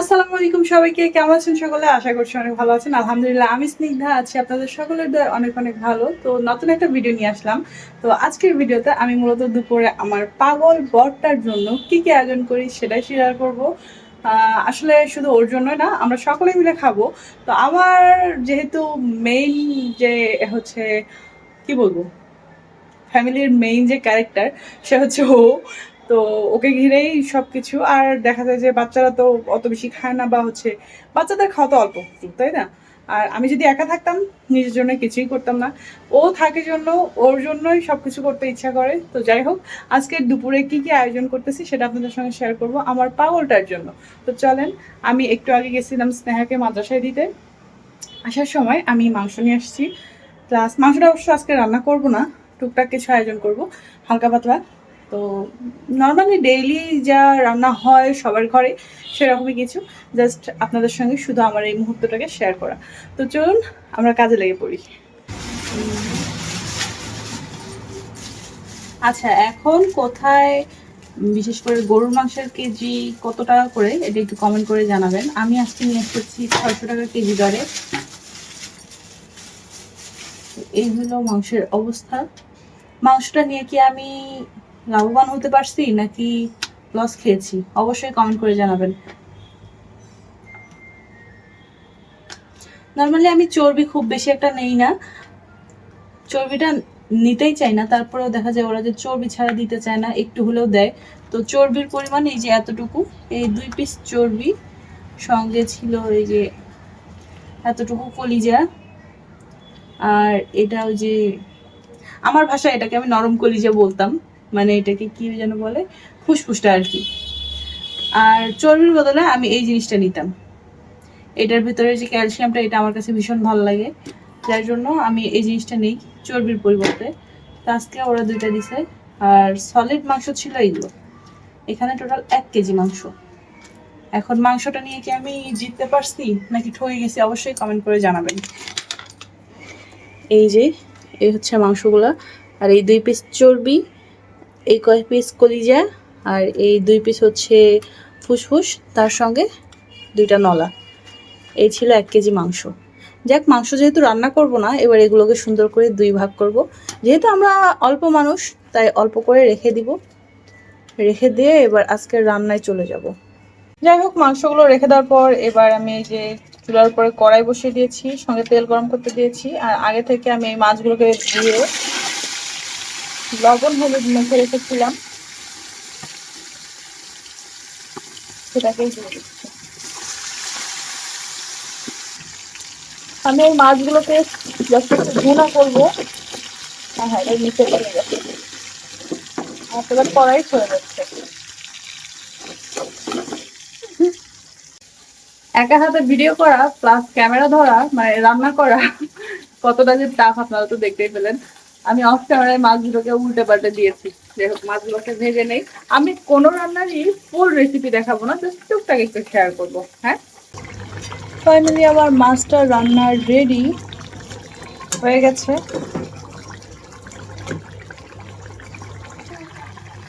আসসালামু আলাইকুম সবাইকে, কেমন আছেন সকলে? আশা করছি অনেক ভালো আছেন। আলহামদুলিল্লাহ, আমি স্নিগ্ধা আছি। আপনাদের সকলের দয় অনেক অনেক ভালো। তো নতুন একটা ভিডিও নিয়ে আসলাম। তো আজকের ভিডিওতে আমি মূলত দুপুরে আমার পাগল বরটার জন্য কি কি আয়োজন করি সেটাই শেয়ার করব। আসলে শুধু ওর জন্যই না, আমরা সকলে মিলে খাব। তো আমার যেহেতু মেইন যে হচ্ছে, কি বলব? ফ্যামিলির মেইন যে ক্যারেক্টার সে হচ্ছে ও। তো ওকে ঘিরেই সব কিছু আর দেখা যায় যে বাচ্চারা তো অত বেশি খায় না বা হচ্ছে বাচ্চাদের খাওয়া তো অল্প, তাই না? আর আমি যদি একা থাকতাম, নিজের জন্য কিছুই করতাম না। ও থাকে জন্য, ওর জন্যই সব কিছু করতে ইচ্ছা করে। তো যাই হোক আজকে দুপুরে কি কি আয়োজন করতেছি সেটা আপনাদের সঙ্গে শেয়ার করব আমার পাগলটার জন্য। তো চলেন, আমি একটু আগে গেছিলাম স্নেহাকে মাদ্রাসায় দিতে। আসার সময় আমি মাংস নিয়ে আসছি। প্লাস মাংসটা অবশ্য আজকে রান্না করব না, টুকটাক কিছু আয়োজন করব, হালকা পাতলা। তো নর্মালি ডেইলি যা রান্না হয় সবার ঘরে সেরকমই কিছু। জাস্ট আপনাদের সঙ্গে শুধু আমার এই মুহূর্তটাকে শেয়ার করা। তো চলুন, আমরা কাজে লেগে পড়ি। আচ্ছা এখন কোথায়, বিশেষ করে গরুর মাংসের কেজি কত টাকা করে, এটা একটু কমেন্ট করে জানাবেন। আমি আজকে নিয়ে এসেছি ছয়শো টাকা কেজি দরে। এই হলো মাংসের অবস্থা। মাংসটা নিয়ে কি আমি লাভবান হতে পারছি নাকি লস খেয়েছি? অবশ্যই কমেন্ট করে জানাবেন। নর্মালি আমি চর্বি খুব বেশি একটা নেই না। চর্বিটা নিতেই চাই না, তারপরেও দেখা যায় ওরা যে চর্বি ছাড়া দিতে চায় না, একটু হলেও দেয়। তো চর্বির পরিমাণ এই যে এতটুকু, এই দুই পিস চর্বি সঙ্গে ছিল এই যে এতটুকু কলিজা। আর এটা ওই যে, আমার ভাষায় এটাকে আমি নরম কলিজা বলতাম। মানে এটাকে কি যেন বলে? ফুসফুসটা আর কি আর চর্বির বদলে আমি এই জিনিসটা নিতাম। এটার ভিতরে যে ক্যালসিয়ামটা, এটা আমার কাছে ভীষণ ভালো লাগে। যার জন্য আমি এই জিনিসটা নেই চর্বির পরিবর্তে। আজকে ওরা দুইটা দিছে। আর সলিড মাংস ছিল এইগুলো। এখানে টোটাল এক কেজি মাংস। এখন মাংসটা নিয়ে কি আমি জিততে পারছি, নাকি ঠকে গেছি অবশ্যই কমেন্ট করে জানাবেন। এই যে, এই হচ্ছে মাংসগুলা। আর এই দুই পিস চর্বি এই কয় পিস কলিজা আর এই দুই পিস হচ্ছে ফুসফুস, তার সঙ্গে দুইটা নলা। এই ছিল এক কেজি মাংস। যাক, মাংস যেহেতু রান্না করব না, এবার এগুলোকে সুন্দর করে দুই ভাগ করব। যেহেতু আমরা অল্প মানুষ, তাই অল্প করে রেখে দিব। রেখে দিয়ে এবার আজকের রান্নায় চলে যাব। যাই হোক, মাংসগুলো রেখে দেওয়ার পর এবার আমি এই যে চুলার উপরে কড়াই বসিয়ে দিয়েছি, সঙ্গে তেল গরম করতে দিয়েছি। আর আগে থেকে আমি এই মাছগুলোকে ধুয়ে লবণ হলুদ মেখে রেখেছিলাম। সেটাকেই দিয়ে দিচ্ছি। আমি এই মাছগুলোকে জাস্ট ভুনা করব হ্যাঁ হ্যাঁ এর নিচে কড়াই যাচ্ছে একা হাতে ভিডিও করা প্লাস ক্যামেরা ধরা মানে রান্না করা, কতটা যে টাফ আপনারা তো দেখতেই পেলেন। আমি অফ ক্যামেরায় মাছগুলোকে উল্টে পাল্টে দিয়েছি। যাই হোক, মাছগুলোকে ভেজে নেই। আমি কোনো রান্নারই ফুল রেসিপি দেখাবো না জাস্ট টুকটাক একটু শেয়ার করব হ্যাঁ? ফাইনালি আমার মাছটা রান্নার রেডি হয়ে গেছে।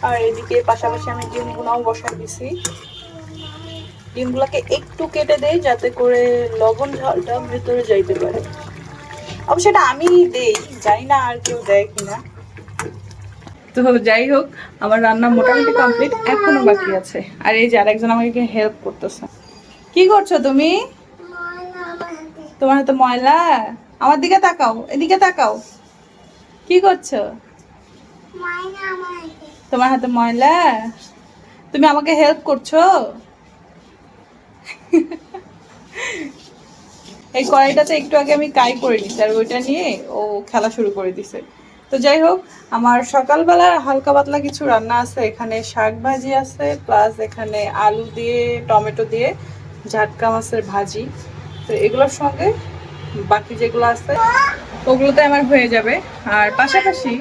আর এদিকে পাশাপাশি আমি ডিমগুলোও বসাই দিছি। ডিমগুলোকে একটু কেটে দেই, যাতে করে লবণ ঝালটা ভেতরে যাইতে পারে। অবশ্য এটা আমি দেই, জানি না আর কেউ দেয় কিনা। তো যাই হোক, আমার রান্না মোটামুটি কমপ্লিট এখনও বাকি আছে। আর এই যে আরেকজন আমাকে হেল্প করতেছে। কি করছ তুমি? তোমার হাতে ময়লা? আমার দিকে তাকাও, এদিকে তাকাও। কি করছ? তোমার হাতে ময়লা? তুমি আমাকে হেল্প করছ? এই কড়াইটাতে একটু আগে আমি কাই করে দিচ্ছি আর ওইটা নিয়ে ও খেলা শুরু করে দিছে। তো যাই হোক, আমার সকালবেলার হালকা পাতলা কিছু রান্না আছে, এখানে শাক ভাজি আছে প্লাস এখানে আলু দিয়ে, টমেটো দিয়ে ঝাটকা মাছের ভাজি। তো এগুলোর সঙ্গে বাকি যেগুলো আছে, ওগুলোতে আমার হয়ে যাবে। আর পাশাপাশি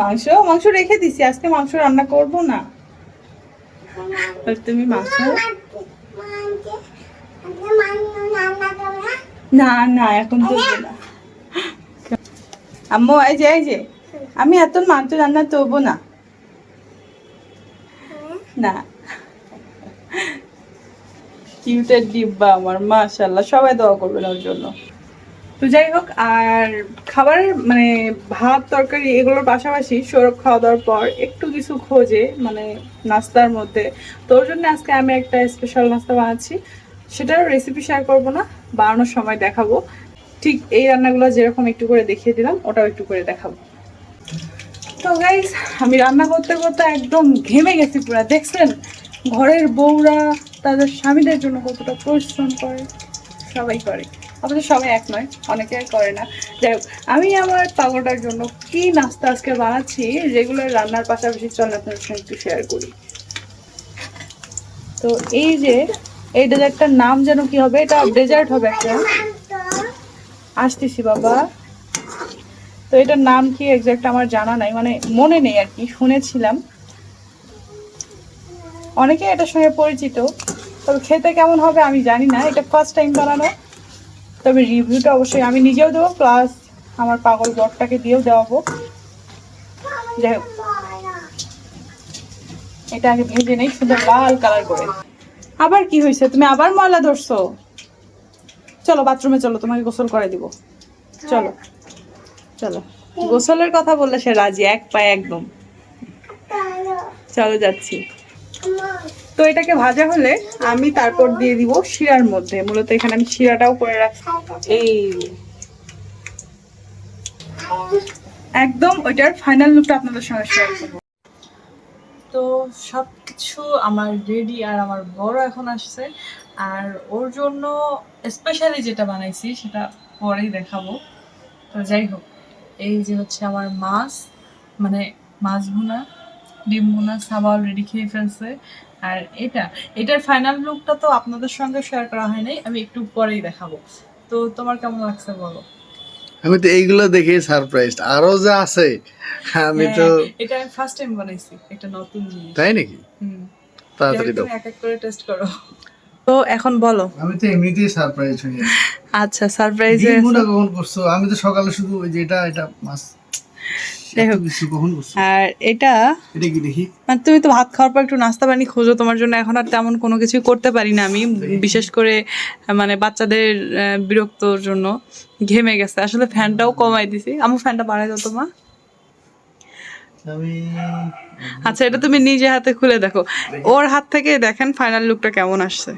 মাংস মাংস রেখে দিছি, আজকে মাংস রান্না করব না। তুমি মাংস? না না এখন না। আম্মু এই যে এই যে আমি এত মাংস রান্না করব না। না। কিউটের ডিব্বা আমার মাশাল্লাহ সবাই দোয়া করবেন ওর জন্য। তো যাই হোক আর খাবারের মানে ভাত তরকারি এগুলোর পাশাপাশি সৌরভ খাওয়া দাওয়ার পর একটু কিছু খোঁজে মানে নাস্তার মধ্যে। তো ওর জন্য আজকে আমি একটা স্পেশাল নাস্তা বানাচ্ছি। সেটার রেসিপি শেয়ার করব না, বানানোর সময় দেখাবো। ঠিক এই রান্নাগুলো যেরকম একটু করে দেখিয়ে দিলাম, ওটাও একটু করে দেখাবো। তো গাইস আমি রান্না করতে করতে একদম ঘেমে গেছি পুরো। দেখছেন? ঘরের বউরা, তাদের স্বামীদের জন্য কতটা পরিশ্রম করে। সবাই করে। আমাদের সবাই এক নয়, অনেকে করে না। যাই হোক, আমি আমার পাগলটার জন্য কি নাস্তা আজকে বানাচ্ছি রেগুলার রান্নার পাশাপাশি চল আপনাদের সঙ্গে একটু শেয়ার করি। তো এই যে এই ডেজার্টটার নাম যেন কি হবে? এটা ডেজার্ট হবে একটা। আসতেছি বাবা। তো এটার নাম কি এক্সাক্ট আমার জানা নাই মানে মনে নেই আর কি, শুনেছিলাম। অনেকে এটার সঙ্গে পরিচিত, তবে খেতে কেমন হবে আমি জানি না, এটা ফার্স্ট টাইম বানানো। তবে রিভিউটা অবশ্যই আমি নিজেও দেবো প্লাস আমার পাগল বরটাকে দিয়েও দেওয়াবো। যাই হোক। এটা আগে ভেজে নেই সুন্দর লাল কালার করে। আবার কি হয়েছে? তুমি আবার ময়লা ধরছো? চলো বাথরুমে চলো, তোমাকে গোসল করে দিব। চলো চলো। গোসলের কথা বললে সে রাজি, এক পায়ে একদম। চলো যাচ্ছি। তো এটাকে ভাজা হলে আমি তারপর দিয়ে দিব শিরার মধ্যে। মূলত এখানে আমি শিরাটাও করে রাখছি। এই। একদম ওইটার ফাইনাল লুকটা আপনাদের সঙ্গে শেয়ার করব। তো সব কিছু আমার রেডি আর আমার বড় এখন আসছে। আর ওর জন্য স্পেশালি যেটা বানাইছি সেটা পরেই দেখাবো। তো যাই হোক, এই যে হচ্ছে আমার মাছ মানে মাছ ভুনা, ডিম ভুনা, সাবা অলরেডি খেয়ে ফেলছে। আর এটা, এটার ফাইনাল লুকটা তো আপনাদের সঙ্গে শেয়ার করা হয় নাই, আমি একটু পরেই দেখাবো। তো তোমার কেমন লাগছে বলো? আমি তো এইগুলো দেখে সারপ্রাইজ আরও যে আছে আমি তো হ্যাঁ, এটা আমি ফার্স্ট টাইম বানাইছি একটা নতুন জিনিস। তাই নাকি? হুম। তাড়াতাড়ি দাও। এক এক করে টেস্ট করো। তো এখন বলো। আমি তো এমনিতেই সারপ্রাইজ হয়ে আচ্ছা সারপ্রাইজ ডিমগুলো কখন করছ? আমি তো সকালে শুধু ওই যে এটা এটা মাছ যাই হোক। আর এটা মানে তুমি তো ভাত খাওয়ার পর একটু নাস্তা পানি খোঁজো তোমার জন্য এখন আর তেমন কোনো কিছু করতে পারি না আমি বিশেষ করে মানে বাচ্চাদের বিরক্তর জন্য ঘেমে গেছে। আসলে ফ্যানটাও কমাই দিছি। আমার ফ্যানটা বাড়াই দাও তোমা আচ্ছা এটা তুমি নিজে হাতে খুলে দেখো। ওর হাত থেকে দেখেন ফাইনাল লুকটা কেমন আসছে।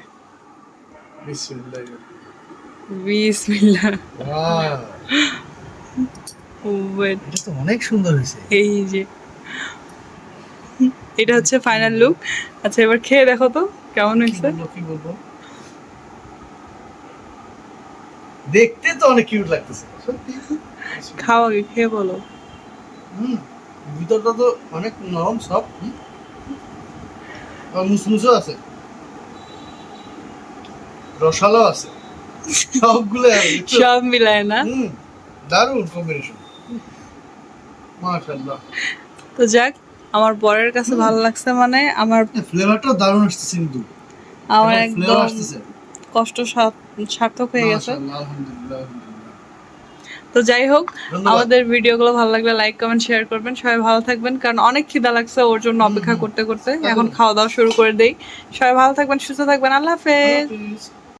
বিসমিল্লাহ। বিসমিল্লাহ। এটা তো অনেক সুন্দর হয়েছে। এই যে এটা হচ্ছে ফাইনাল লুক আচ্ছা এবার খেয়ে দেখো তো কেমন হয়েছে? কি বলব দেখতে তো অনেক কিউট লাগতেছে সত্যি। খাও আগে খেয়ে বলো। হুম ভিতরটা তো অনেক নরম সব। আর মুসমুসও আছে। রসালো আছে। সবগুলো? সব মিলায় না? হুম দারুণ কম্বিনেশন মাশাআল্লাহ। তো যাক আমার বরের কাছে ভালো লাগছে মানে আমার ফ্লেভারটাও দারুণ আসতেছে কিন্তু। আমার একদম কষ্ট সার্থক হয়ে গেছে। তো যাই হোক। আমাদের ভিডিওগুলো ভালো লাগলে লাইক কমেন্ট শেয়ার করবেন। সবাই ভালো থাকবেন কারণ অনেক খিদা লাগছে ওর জন্য অপেক্ষা করতে করতে। এখন খাওয়া দাওয়া শুরু করে দেই। সবাই ভালো থাকবেন সুস্থ থাকবেন। আল্লাহ হাফেজ।